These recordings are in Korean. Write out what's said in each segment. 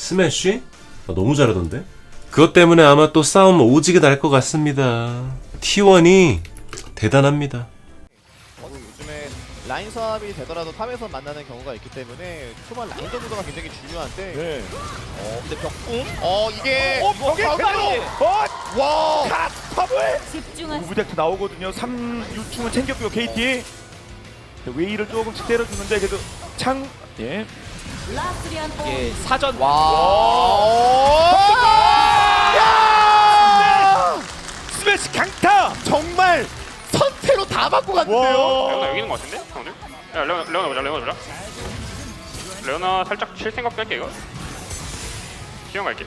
스매시? 아, 너무 잘하던데? 그것 때문에 아마 또 싸움 오지게 날 것 같습니다. T1이 대단합니다. 어, 요즘에 라인 싸움이 되더라도 탑에서 만나는 경우가 있기 때문에 초반 라인 전구도가 굉장히 중요한데 네. 어 근데 벽궁? 어 이게 어, 이거 벽에 가운데로! 어, 와 탑을 집중하세요. 무브덱트 나오거든요. 3, 6층은 챙겼고요. KT. 웨이를 조금씩 때려주는데 그래도 창 예. 라스리안 예, 사전 와. 야! 스매시 강타. 정말 선태로 다 맞고 갔는데요. 레오나 여기 있는 것 같은데? 형들? 야 레오나, 레오나 보자 레오나 보자 레오나 살짝 칠 생각 할게 이거 시험 갈게.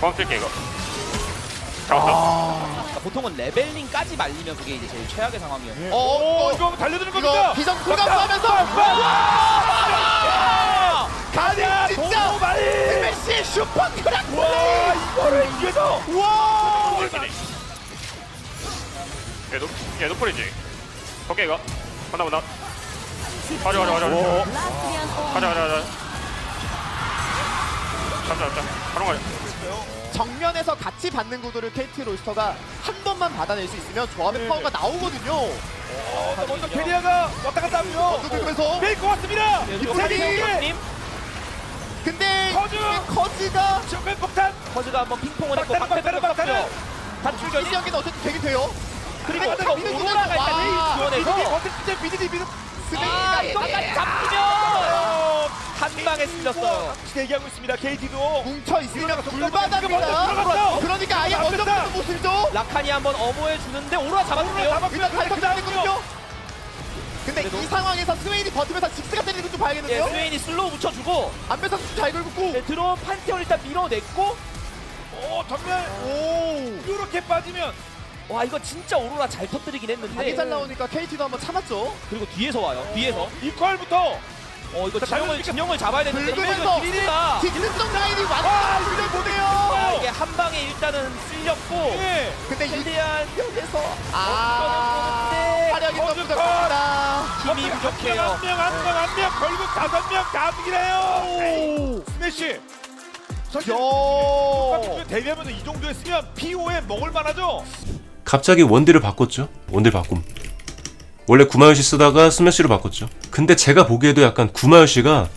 공항 쓸게 이거 그러니까 보통은 레벨링까지 말리면 그게 이제 제일 최악의 상황이에요. 어, 어, 오, 이거 달려드는 이거 겁니다. 비상 불감하면서 가디 진짜 너무 많이. 슈퍼 크랙 와, 이거를 이겨서. 와. 얘, 노, 얘 노플이지. 오케이 이거. 간다 간다. 가자 가자 가자 가자 가자 가자 잡자 잡자. 바로 가자 정면에서 같이 받는 구도를 KT 로이스터가 한 번만 받아낼 수 있으면 조합의 네. 파워가 나오거든요. 어, 먼저 캐리아가 왔다 갔다 하면서 그러면서 메이커 왔습니다. 이쪽이- 님 근데 커즈! 커즈가 정면 폭탄. 커즈가 한번 핑퐁을 했고 박태도 막타는 떴고요. 단출 결 이경기는 어쨌든 되긴 돼요. 그리고 미드 와. 일단 지원해서 버튼 진짜 미드. 아 스메이가 이거까지 잡히면 한 방에 쓸렸어요. 대기하고 있습니다. KT도. 뭉쳐 있으면 불바다입니다. 들어갔어. 그러니까 아예 들어갔어. 먼저 보는 모습이죠. 라칸이 한번 어머해 주는데 오로라 잡았는데요. 일단 탈탄 됐거든요. 근데 그래도- 이 상황에서 스웨인이 버티면서 직스가 때리는 거좀 예, 봐야겠는데요. 스웨인이 슬로우 붙여주고 안배사 잘 걸고 네, 들어온 판테온 일단 밀어냈고 오, 정면. 오. 이렇게 빠지면 와 이거 진짜 오로라 잘 터뜨리긴 했는데 잘 나오니까 KT도 한번 참았죠. 그리고 뒤에서 와요. 뒤에서 이퀄부터. 어 이거 자, 진영을 달려들니까 진영을 잡아야 되는데 긁으면서 길이가 직스성 라인이 아, 완전 이걸 아, 보네요. 이게 한 방에 일단은 쓸렸고 예. 근데 이 최대한 여기서 아 화력이 어느 좀 부족합니다. 힘이 부족해요. 한 명, 한 명, 한 명, 결국 다섯 명다 죽이네요. 스매시. 겨. 데뷔하면서 이 정도 했으면 PO에 먹을 만하죠. 갑자기 원딜을 바꿨죠. 원딜 바꿈. 원래 구마요시 쓰다가 스매시로 바꿨죠. 근데 제가 보기에도 약간 구마요시가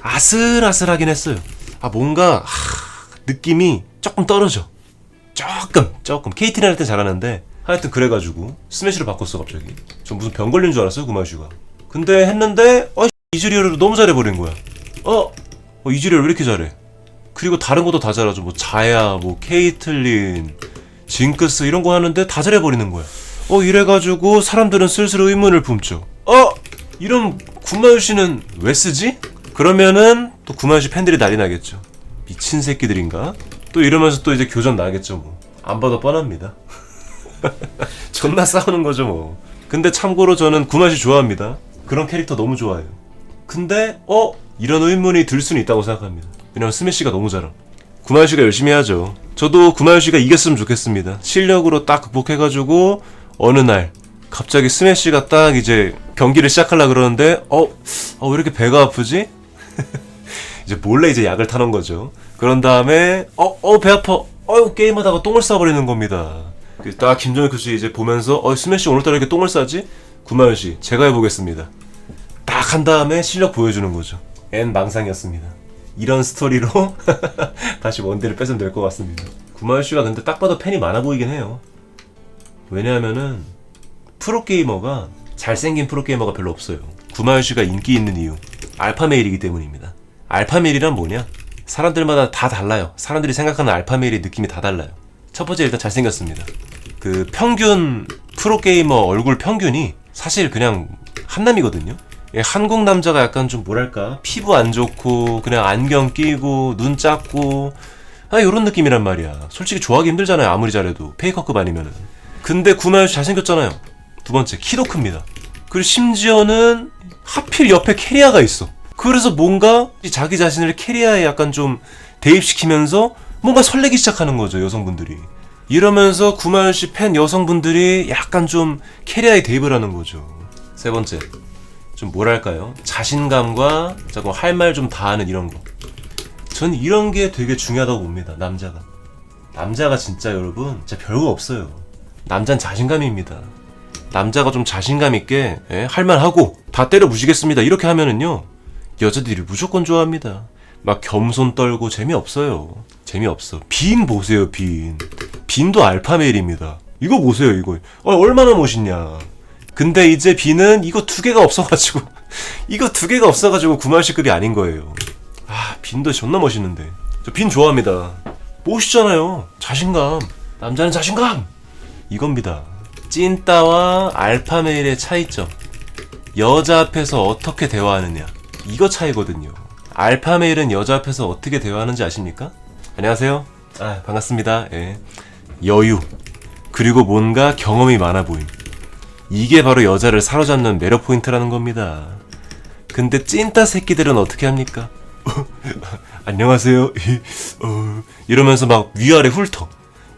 아슬아슬하긴 했어요. 아 뭔가 하, 느낌이 조금 떨어져. 조금 조금 KT랑 할땐 잘하는데 하여튼 그래가지고 스매시로 바꿨어 갑자기. 전 무슨 병 걸린 줄 알았어요 구마요시가. 근데 했는데 어 이즈리얼을 너무 잘해버린 거야. 어, 어 이즈리얼 왜 이렇게 잘해? 그리고 다른 것도 다 잘하죠. 뭐 자야, 뭐 케이틀린, 징크스 이런 거 하는데 다 잘해버리는 거야. 어 이래가지고 사람들은 슬슬 의문을 품죠. 어 이런 구마유 씨는 왜 쓰지? 그러면은 또 구마유 씨 팬들이 난리 나겠죠. 미친 새끼들인가? 또 이러면서 또 이제 교전 나겠죠 뭐. 안 봐도 뻔합니다. 존나 싸우는 거죠 뭐. 근데 참고로 저는 구마유 씨 좋아합니다. 그런 캐릭터 너무 좋아해요. 근데 어 이런 의문이 들 수는 있다고 생각합니다. 왜냐면 스매시가 너무 잘함. 구마유 씨가 열심히 하죠. 저도 구마유 씨가 이겼으면 좋겠습니다. 실력으로 딱 극복해가지고 어느 날 갑자기 스매시가 딱 이제 경기를 시작하려 그러는데 어, 어, 왜 이렇게 배가 아프지? 이제 몰래 이제 약을 타는 거죠. 그런 다음에 어, 어, 배 아파. 어유 게임하다가 똥을 싸버리는 겁니다. 그딱 김정일 교수 이제 보면서 어, 스매시 오늘따라 이렇게 똥을 싸지? 구마유 씨, 제가 해보겠습니다. 딱 한 다음에 실력 보여주는 거죠. 엔 망상이었습니다. 이런 스토리로 다시 원딜을 뺏으면 될 것 같습니다. 구마유 씨가 근데 딱 봐도 팬이 많아 보이긴 해요. 왜냐하면은 프로게이머가 잘생긴 프로게이머가 별로 없어요. 구마유 씨가 인기 있는 이유 알파메일이기 때문입니다. 알파메일이란 뭐냐? 사람들마다 다 달라요. 사람들이 생각하는 알파메일의 느낌이 다 달라요. 첫 번째 일단 잘생겼습니다. 그 평균 프로게이머 얼굴 평균이 사실 그냥 한남이거든요. 예, 한국 남자가 약간 좀 뭐랄까 피부 안 좋고 그냥 안경 끼고 눈 작고 아 요런 느낌이란 말이야. 솔직히 좋아하기 힘들잖아요. 아무리 잘해도 페이커급 아니면은. 근데 씨 잘생겼잖아요. 두 번째 키도 큽니다. 그리고 심지어는 하필 옆에 캐리아가 있어. 그래서 뭔가 자기 자신을 캐리아에 약간 좀 대입시키면서 뭔가 설레기 시작하는 거죠 여성분들이. 이러면서 구마유 씨팬 여성분들이 약간 좀 캐리아에 대입을 하는 거죠. 세 번째 좀 뭐랄까요? 자신감과 조금 할말 좀 다 하는 이런 거. 전 이런 게 되게 중요하다고 봅니다. 남자가. 남자가 진짜 여러분 진짜 별거 없어요. 남자는 자신감입니다. 남자가 좀 자신감 있게 예, 할만 하고 다 때려 부시겠습니다. 이렇게 하면은요 여자들이 무조건 좋아합니다. 막 겸손 떨고 재미없어요. 재미없어. 빈 보세요, 빈. 빈도 알파메일입니다. 이거 보세요, 이거. 어, 얼마나 멋있냐. 근데 이제 빈은 이거 두 개가 없어가지고 이거 두 개가 없어가지고 9만원씩급이 아닌 거예요. 아, 빈도 존나 멋있는데. 저 빈 좋아합니다. 멋있잖아요. 자신감. 남자는 자신감. 이겁니다. 찐따와 알파메일의 차이점. 여자 앞에서 어떻게 대화하느냐. 이거 차이거든요. 알파메일은 여자 앞에서 어떻게 대화하는지 아십니까? 안녕하세요. 아, 반갑습니다. 예. 여유. 그리고 뭔가 경험이 많아 보임. 이게 바로 여자를 사로잡는 매력 포인트라는 겁니다. 근데 찐따 새끼들은 어떻게 합니까? 안녕하세요. 어, 이러면서 막 위아래 훑어.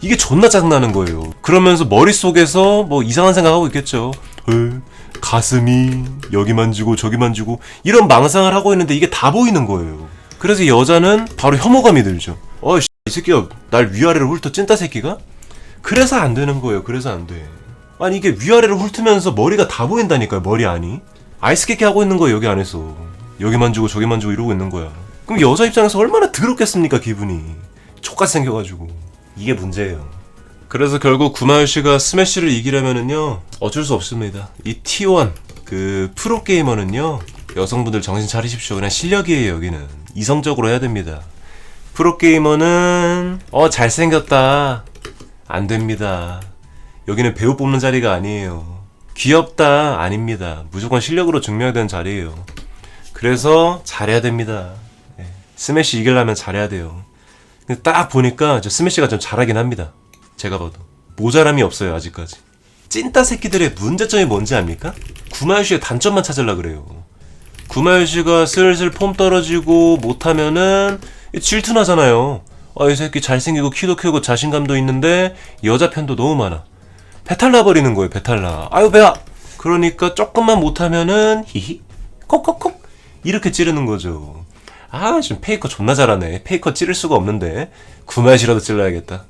이게 존나 짜증나는 거예요. 그러면서 머릿속에서 뭐 이상한 생각하고 있겠죠. 어, 가슴이 여기 만지고 저기 만지고 이런 망상을 하고 있는데 이게 다 보이는 거예요. 그래서 여자는 바로 혐오감이 들죠. 어, 씨, 이 새끼가 날 위아래로 훑어 찐따 새끼가? 그래서 안 되는 거예요. 그래서 안 돼. 아니 이게 위아래로 훑으면서 머리가 다 보인다니까요. 머리 안이. 아이스 깨끼 하고 있는 거예요. 여기 안에서. 여기 만지고 저기 만지고 이러고 있는 거야. 그럼 여자 입장에서 얼마나 더럽겠습니까 기분이. 족같이 생겨가지고. 이게 문제예요. 그래서 결국 구마유 씨가 스매시를 이기려면은요 어쩔 수 없습니다. 이 T1 그 프로 게이머는요 여성분들 정신 차리십시오. 그냥 실력이에요 여기는 이성적으로 해야 됩니다. 프로 게이머는 어 잘생겼다 안 됩니다. 여기는 배우 뽑는 자리가 아니에요. 귀엽다 아닙니다. 무조건 실력으로 증명해야 되는 자리예요. 그래서 잘해야 됩니다. 네. 스매시 이기려면 잘해야 돼요. 근데 딱 보니까 저 스매시가 좀 잘하긴 합니다. 제가 봐도 모자람이 없어요 아직까지. 찐따 새끼들의 문제점이 뭔지 압니까? 구마유 씨의 단점만 찾으려 그래요. 구마유 씨가 슬슬 폼 떨어지고 못하면은 질투나잖아요. 아, 이 새끼 잘생기고 키도 크고 자신감도 있는데 여자 편도 너무 많아. 배탈 나 버리는 거예요, 배탈 나. 아유, 배야! 그러니까 조금만 못하면은 히히, 콕콕콕! 이렇게 찌르는 거죠. 아, 지금 페이커 존나 잘하네. 페이커 찌를 수가 없는데. 구마유씨라도 찔러야겠다.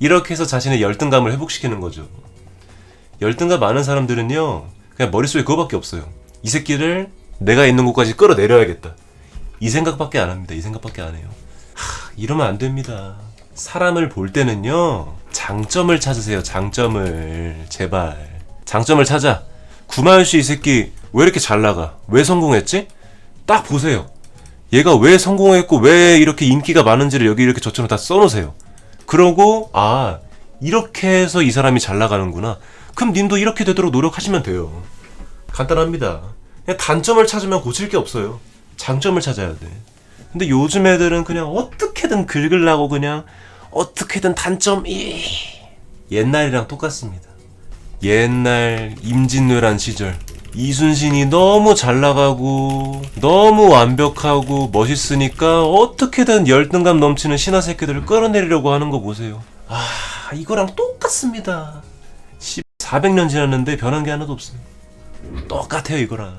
이렇게 해서 자신의 열등감을 회복시키는 거죠. 열등감 많은 사람들은요, 그냥 머릿속에 그거밖에 없어요. 이 새끼를 내가 있는 곳까지 끌어내려야겠다. 이 생각밖에 안 합니다. 이 생각밖에 안 해요. 하, 이러면 안 됩니다. 사람을 볼 때는요, 장점을 찾으세요. 장점을. 제발. 장점을 찾아. 구마윤 씨이 새끼 왜 이렇게 잘 나가? 왜 성공했지? 딱 보세요. 얘가 왜 성공했고 왜 이렇게 인기가 많은지를 여기 이렇게 저처럼 다 써놓으세요. 그러고 아 이렇게 해서 이 사람이 잘 나가는구나. 그럼 님도 이렇게 되도록 노력하시면 돼요. 간단합니다. 그냥 단점을 찾으면 고칠 게 없어요. 장점을 찾아야 돼. 근데 요즘 애들은 그냥 어떻게든 긁으려고 그냥 어떻게든 단점 이 옛날이랑 똑같습니다. 옛날 임진왜란 시절 이순신이 너무 잘 나가고 너무 완벽하고 멋있으니까 어떻게든 열등감 넘치는 신하 새끼들을 끌어내리려고 하는 거 보세요. 아 이거랑 똑같습니다. 400년 지났는데 변한 게 하나도 없어요. 똑같아요 이거랑.